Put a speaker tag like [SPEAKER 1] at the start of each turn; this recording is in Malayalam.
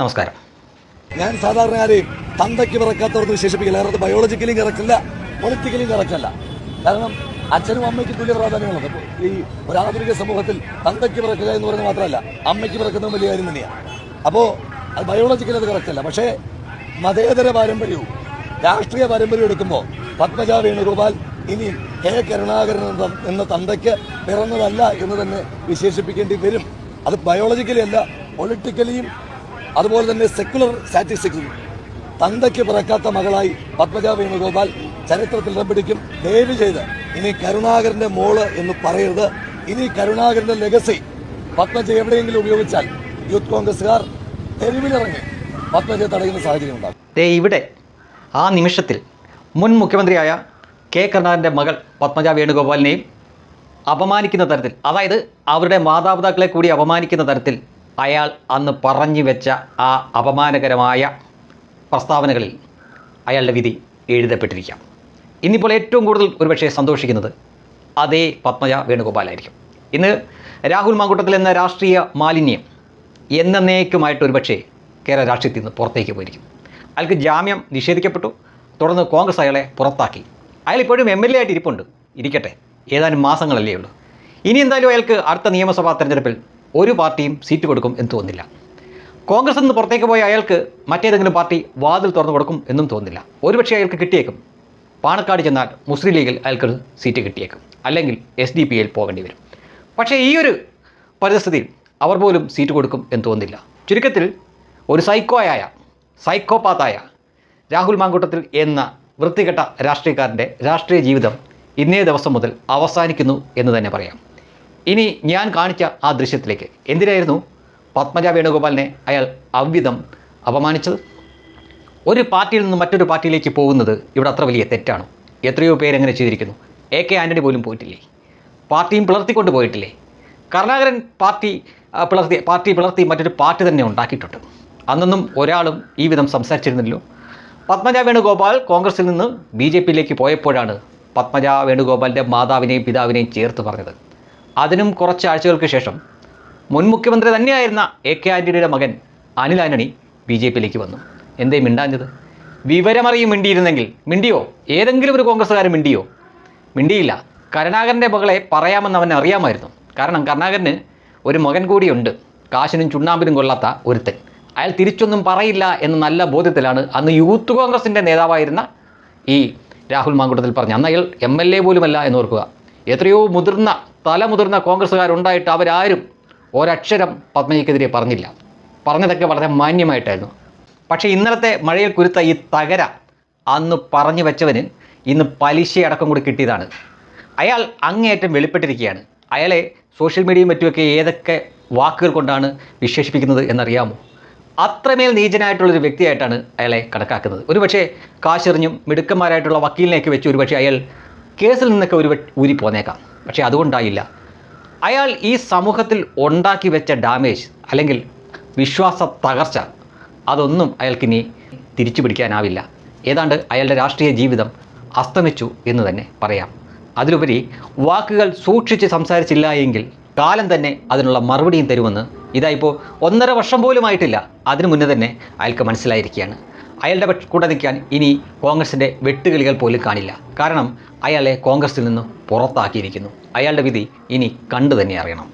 [SPEAKER 1] നമസ്കാരം.
[SPEAKER 2] ഞാൻ സാധാരണ ആരെയും തന്തയ്ക്ക് പിറക്കാത്തവർക്ക് വിശേഷിപ്പിക്കില്ല. കാരണം ബയോളജിക്കലി കറക്റ്റല്ല പൊളിറ്റിക്കലി കറക്റ്റല്ല കാരണം അച്ഛനും അമ്മയ്ക്ക് തുല്യ പ്രാധാന്യമുള്ളത്. ഈ ഒരു ആധുനിക സമൂഹത്തിൽ തന്തയ്ക്ക് പിറക്കുക എന്ന് പറയുന്നത് മാത്രമല്ല അമ്മയ്ക്ക് പിറക്കുന്നതും വലിയ കാര്യം തന്നെയാണ് അപ്പോൾ അത് ബയോളജിക്കലി അത് കറക്റ്റല്ല പക്ഷേ മതേതര പാരമ്പര്യവും രാഷ്ട്രീയ പാരമ്പര്യം എടുക്കുമ്പോൾ പത്മജ വേണുഗോപാൽ ഇനി കെ കരുണാകരൻ എന്ന തന്തയ്ക്ക് പിറന്നതല്ല എന്ന് തന്നെ വിശേഷിപ്പിക്കേണ്ടി വരും. അത് ബയോളജിക്കലി അല്ല പൊളിറ്റിക്കലിയും അതുപോലെ തന്നെ സെക്കുലർ സ്റ്റാറ്റിസ്റ്റിക്സും തന്തയ്ക്ക് പിറക്കാത്ത മകളായി പത്മജ വേണുഗോപാൽ ചരിത്രത്തിൽ ഇടം പിടിക്കും. ദയവ് ചെയ്ത് ഇനി കരുണാകരന്റെ മോൾ എന്ന് പറയരുത്. ഇനി കരുണാകരന്റെ ലെഗസി പത്മജ എവിടെയെങ്കിലും ഉപയോഗിച്ചാൽ യൂത്ത് കോൺഗ്രസുകാർ തെരുവിലിറങ്ങി പത്മജയെ തടയുന്ന സാഹചര്യം ഉണ്ടാകും.
[SPEAKER 1] ഇവിടെ ആ നിമിഷത്തിൽ മുൻ മുഖ്യമന്ത്രിയായ കെ കരുണാകരന്റെ മകൾ പത്മജ വേണുഗോപാലിനെയും അപമാനിക്കുന്ന തരത്തിൽ അതായത് അവരുടെ മാതാപിതാക്കളെ കൂടി അപമാനിക്കുന്ന തരത്തിൽ അയാൾ അന്ന് പറഞ്ഞു വെച്ച ആ അപമാനകരമായ പ്രസ്താവനകളിൽ അയാളുടെ വിധി എഴുതപ്പെട്ടിരിക്കാം. ഇന്നിപ്പോൾ ഏറ്റവും കൂടുതൽ ഒരുപക്ഷെ സന്തോഷിക്കുന്നത് അതേ പത്മജ വേണുഗോപാലായിരിക്കും. ഇന്ന് രാഹുൽ മാങ്കൂട്ടത്തിൽ എന്ന രാഷ്ട്രീയ മാലിന്യം എന്ന എന്നേക്കുമായിട്ട് ഒരുപക്ഷെ കേരള രാഷ്ട്രീയത്തിൽ നിന്ന് പുറത്തേക്ക് പോയിരിക്കും. അയാൾക്ക് ജാമ്യം നിഷേധിക്കപ്പെട്ടു. തുടർന്ന് കോൺഗ്രസ് അയാളെ പുറത്താക്കി. അയാൾ ഇപ്പോഴും എം എൽ എ ആയിട്ട് ഇരിപ്പുണ്ട്. ഇരിക്കട്ടെ. ഏതാനും മാസങ്ങളല്ലേ ഉള്ളൂ. ഇനി എന്തായാലും അയാൾക്ക് അടുത്ത നിയമസഭാ തെരഞ്ഞെടുപ്പിൽ ഒരു പാർട്ടിയും സീറ്റ് കൊടുക്കും എന്ന് തോന്നില്ല കോൺഗ്രസ് നിന്ന് പുറത്തേക്ക് പോയ അയാൾക്ക് മറ്റേതെങ്കിലും പാർട്ടി വാതിൽ തുറന്നു കൊടുക്കും എന്നും തോന്നില്ല ഒരുപക്ഷെ അയാൾക്ക് കിട്ടിയേക്കും. പാണക്കാട് ചെന്നാൽ മുസ്ലിം ലീഗിൽ അയാൾക്ക് സീറ്റ് കിട്ടിയേക്കും. അല്ലെങ്കിൽ എസ് ഡി പി പോകേണ്ടി വരും. പക്ഷേ ഈ ഒരു പരിസ്ഥിതിയിൽ അവർ പോലും സീറ്റ് കൊടുക്കും എന്ന് തോന്നില്ല ചുരുക്കത്തിൽ ഒരു സൈക്കോയായ സൈക്കോപാത്തായ രാഹുൽ മാങ്കൂട്ടത്തിൽ എന്ന വൃത്തികെട്ട രാഷ്ട്രീയക്കാരന്റെ രാഷ്ട്രീയ ജീവിതം ഇന്നേ ദിവസം മുതൽ അവസാനിക്കുന്നു എന്ന് തന്നെ പറയാം. ഇനി ഞാൻ കാണിച്ച ആ ദൃശ്യത്തിലേക്ക്. എന്തിനായിരുന്നു പത്മജ വേണുഗോപാലിനെ അയാൾ അവ്വിധം അപമാനിച്ചത്? ഒരു പാർട്ടിയിൽ നിന്ന് മറ്റൊരു പാർട്ടിയിലേക്ക് പോകുന്നത് ഇവിടെ അത്ര വലിയ തെറ്റാണ്. എത്രയോ പേരെങ്ങനെ ചെയ്തിരിക്കുന്നു. എ കെ ആന്റണി പോലും പോയിട്ടില്ലേ? പാർട്ടിയും പിളർത്തിക്കൊണ്ട് പോയിട്ടില്ലേ? കരുണാകരൻ പാർട്ടി പിളർത്തി പാർട്ടി പിളർത്തി മറ്റൊരു പാർട്ടി തന്നെ ഉണ്ടാക്കിയിട്ടുണ്ട്. അന്നൊന്നും ഒരാളും ഈ വിധം സംസാരിച്ചിരുന്നില്ലല്ലോ. പത്മജ വേണുഗോപാൽ കോൺഗ്രസിൽ നിന്ന് ബി ജെ പിയിലേക്ക് പോയപ്പോഴാണ് പത്മജ വേണുഗോപാലിന്റെ മാതാവിനെയും പിതാവിനെയും ചേർത്ത് പറഞ്ഞത്. അതിനും കുറച്ച് ആഴ്ചകൾക്ക് ശേഷം മുൻ മുഖ്യമന്ത്രി തന്നെയായിരുന്ന എ കെ ആന്റണിയുടെ മകൻ അനിൽ ആന്റണി ബി ജെ പിയിലേക്ക് വന്നു. എന്തേ മിണ്ടാഞ്ഞത്? വിവരമറിയും മിണ്ടിയിരുന്നെങ്കിൽ മിണ്ടിയോ? ഏതെങ്കിലും ഒരു കോൺഗ്രസ്സുകാരൻ മിണ്ടിയോ? മിണ്ടിയില്ല. കരുണാകരന്റെ മകളെ പറയാമെന്ന് അവൻ അറിയാമായിരുന്നു. കാരണം കരുണാകരന് ഒരു മകൻ കൂടിയുണ്ട്. കാശിനും ചുണ്ണാമ്പിനും കൊള്ളാത്ത ഒരുത്തൻ. അയാൾ തിരിച്ചൊന്നും പറയില്ല എന്ന നല്ല ബോധ്യത്തിലാണ് അന്ന് യൂത്ത് കോൺഗ്രസിന്റെ നേതാവായിരുന്ന ഈ രാഹുൽ മാങ്കുട്ടത്തിൽ പറഞ്ഞു അന്ന് അയാൾ എം എൽ എ പോലുമല്ല എന്ന് ഓർക്കുക. എത്രയോ മുതിർന്ന തലമുതിർന്ന കോൺഗ്രസ്സുകാരുണ്ടായിട്ട് അവരാരും ഒരക്ഷരം പത്മജിക്കെതിരെ പറഞ്ഞില്ല. പറഞ്ഞതൊക്കെ വളരെ മാന്യമായിട്ടായിരുന്നു. പക്ഷേ ഇന്നലത്തെ മഴയിൽ കുരുത്ത ഈ തകര അന്ന് പറഞ്ഞു വെച്ചവന് ഇന്ന് പലിശയടക്കം കൂടി കിട്ടിയതാണ്. അയാൾ അങ്ങേയറ്റം വെളിപ്പെട്ടിരിക്കുകയാണ്. അയാളെ സോഷ്യൽ മീഡിയയും മറ്റുമൊക്കെ ഏതൊക്കെ വാക്കുകൾ കൊണ്ടാണ് വിശേഷിപ്പിക്കുന്നത് എന്നറിയാമോ? അത്രമേൽ നീചനായിട്ടുള്ളൊരു വ്യക്തിയായിട്ടാണ് അയാളെ കണക്കാക്കുന്നത്. ഒരുപക്ഷെ കാശെറിഞ്ഞും മിടുക്കന്മാരായിട്ടുള്ള വക്കീലിനെയൊക്കെ വെച്ച് ഒരുപക്ഷെ അയാൾ കേസിൽ നിന്നൊക്കെ ഒരു ഊരി പോന്നേക്കാം പക്ഷേ അതുകൊണ്ടായില്ല. അയാൾ ഈ സമൂഹത്തിൽ ഉണ്ടാക്കി വെച്ച ഡാമേജ് അല്ലെങ്കിൽ വിശ്വാസ തകർച്ച അതൊന്നും അയാൾക്കിനി തിരിച്ചു പിടിക്കാനാവില്ല. ഏതാണ്ട് അയാളുടെ രാഷ്ട്രീയ ജീവിതം അസ്തമിച്ചു എന്ന് തന്നെ പറയാം. അതിലുപരി വാക്കുകൾ സൂക്ഷിച്ച് സംസാരിച്ചില്ല എങ്കിൽ കാലം തന്നെ അതിനുള്ള മറുപടിയും തരുമെന്ന് ഇതായിപ്പോൾ ഒന്നര വർഷം പോലും ആയിട്ടില്ല. അതിനു മുന്നേ തന്നെ അയാൾക്ക് മനസ്സിലായിരിക്കുകയാണ്. അയാളുടെ കൂടെ നിൽക്കാൻ ഇനി കോൺഗ്രസിന്റെ വെട്ടുകിളികൾ പോലും കാണില്ല. കാരണം അയാളെ കോൺഗ്രസിൽ നിന്ന് പുറത്താക്കിയിരിക്കുന്നു. അയാളുടെ വിധി ഇനി കണ്ടു തന്നെ അറിയണം.